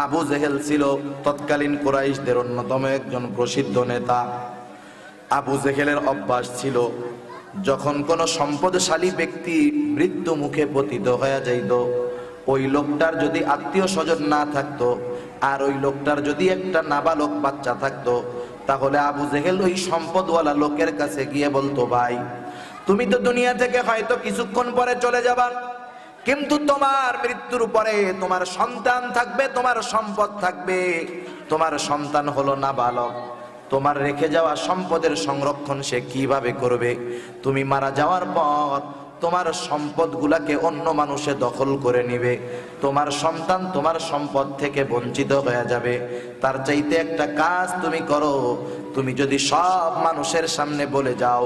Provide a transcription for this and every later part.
আবু জেহেল ছিল তৎকালীন কোরাইশদের অন্যতম একজন প্রসিদ্ধ নেতা। আবু জেহেলের অভ্যাস ছিল, যখন কোনো সম্পদশালী ব্যক্তি মৃত্যু মুখে পতিত হয়ে যাইত, ওই লোকটার যদি আত্মীয় স্বজন না থাকতো আর ওই লোকটার যদি একটা নাবালক বাচ্চা থাকতো, তাহলে আবু জেহেল ওই সম্পদওয়ালা লোকের কাছে গিয়ে বলতো, ভাই, তুমি তো দুনিয়া থেকে হয়তো কিছুক্ষণ পরে চলে যাবা। কিন্তু তোমার মৃত্যুর পরে তোমার সন্তান থাকবে, তোমার সম্পদ থাকবে। তোমার সন্তান হলো না বালক তোমার রেখে যাওয়া সম্পদের সংরক্ষণ সে কীভাবে করবে? তুমি মারা যাওয়ার পর তোমার সম্পদগুলাকে অন্য মানুষে দখল করে নিবে। তোমার সন্তান তোমার সম্পদ থেকে বঞ্চিত হয়ে যাবে। তার চাইতে একটা কাজ তুমি করো, তুমি যদি সব মানুষের সামনে বলে যাও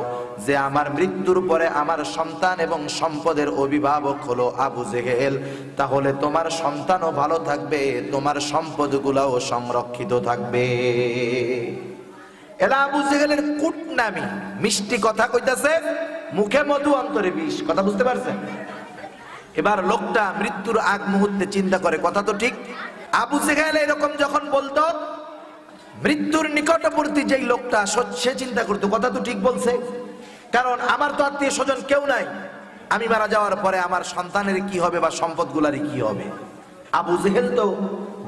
যে আমার মৃত্যুর পরে আমার সন্তান এবং সম্পদের অভিভাবক হলো আবু জেহেল, তাহলে তোমার সন্তানও ভালো থাকবে, তোমার সম্পদগুলাও সংরক্ষিত থাকবে। এরা আবু জেহেলের কুটনামি, মিষ্টি কথা কইতাছে? মুখে মধু, অন্তরে বিষ। কথা বুঝতে পারছেন? এবার লোকটা মৃত্যুর আগ মুহূর্তে চিন্তা করে, কথা তো ঠিক। আবু জেহেল এরকম যখন বলতো, মৃত্যুর নিকটবর্তী যেই লোকটা, সে চিন্তা করতো, কথা তো ঠিক বলছে। কারণ আমার তো আত্মীয় স্বজন কেউ নাই। আমি মারা যাওয়ার পরে আমার সন্তানের কি হবে বা সম্পদগুলারই কি হবে? আবু জেহেল তো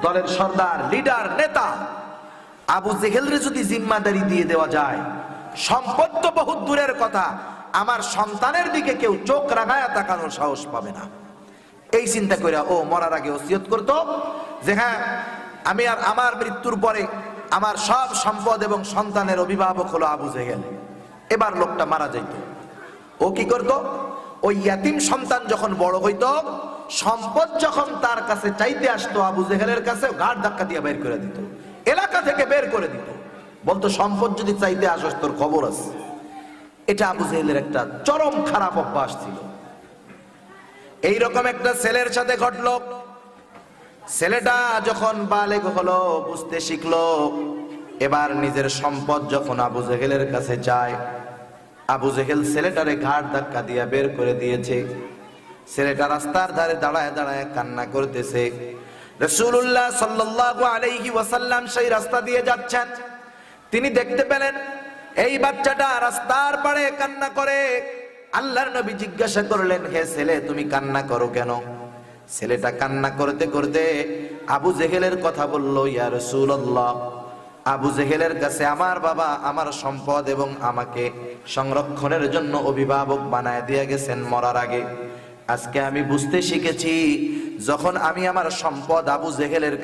দলের সর্দার, লিডার, নেতা। আবু জেহেলরে যদি জিম্মাদারি দিয়ে দেওয়া যায়, সম্পদ তো বহুত দূরের কথা। আমার সন্তানের দিকে কেউ চোখ রাগায় তাকানোর সাহস পাবে না। এই চিন্তা করে ও, মরার আগে ওসিয়ত করতো যে হ্যাঁ আমি আর আমার মৃত্যুর পরে আমার সব সম্পদ এবং সন্তানের অভিভাবক হলো আবু জেহেল। এবার লোকটা মারা যাইত। ও কি করত? ওই ইয়াতিম সন্তান যখন বড় হইত, সম্পদ যখন তার কাছে চাইতে আসতো আবু জেহেলের কাছে ঘাট ধাক্কা দিয়ে বের করে দিত। এলাকা থেকে বের করে দিত। বলতো, সম্পদ যদি চাইতে আসস, তোর খবর আছে। এটা আবু জেহেলের একটা চরম খারাপ অভ্যাস ছিল। এইরকম একটা ছেলের সাথে ঘটলো। ছেলেটা যখন বালেগ হলো, বুঝতে শিখলো, এবার নিজের সম্পদ যখন আবু জেহেলের কাছে যায়, আবু জেহেল ছেলেটারে ঘাট ধাক্কা দিয়া বের করে দিয়েছে। ছেলেটা রাস্তার ধারে দাঁড়ায় দাঁড়ায় কান্না করতেছে। রসুল্লাহ সাল্লাল্লাহু আলাইহি ওয়াসাল্লাম সেই রাস্তা দিয়ে যাচ্ছেন। তিনি দেখতে পেলেন এই বাচ্চাটা রাস্তার পাড়ে কান্না করে। আল্লাহর নবী জিজ্ঞাসা করলেন, হে ছেলে, তুমি কান্না করো কেন? ছেলেটা কান্না করতে করতে আবু জেহেলের কথা বলল, ইয়া রাসূলুল্লাহ, আবু জেহেলের কাছে আমার বাবা আমার সম্পদ এবং আমাকে সংরক্ষণের জন্য অভিভাবক বানায় দিয়ে গেছেন মরার আগে। আজকে আমি বুঝতে শিখেছি, যখন আমি আমার সম্পদ আবু জেহেলের